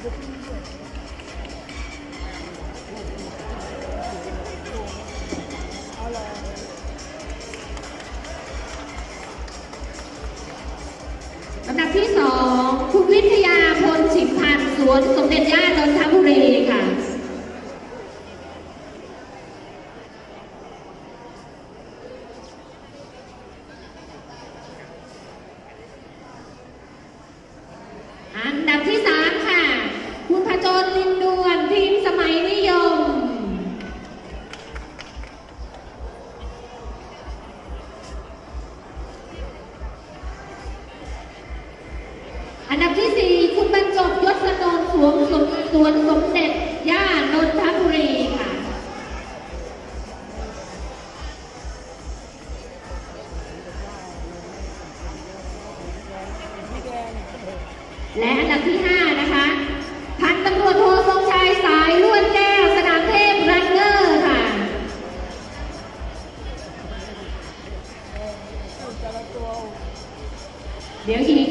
ลำดับที่สองคุณวิทยาพลชิมพันสวนสมเด็จย่านนทบุรีค่ะอันดับ อันดับที่สี่คุณบรรจบยศนน์สวมสมสวนสมเด็จ ย่านนทบุรีค่ะ และอันดับที่ 5 นะคะ พันตำรวจโททรงชัยสายล้วนแก้ว สนามเทพรันเนอร์ค่ะ เดี๋ยวอีก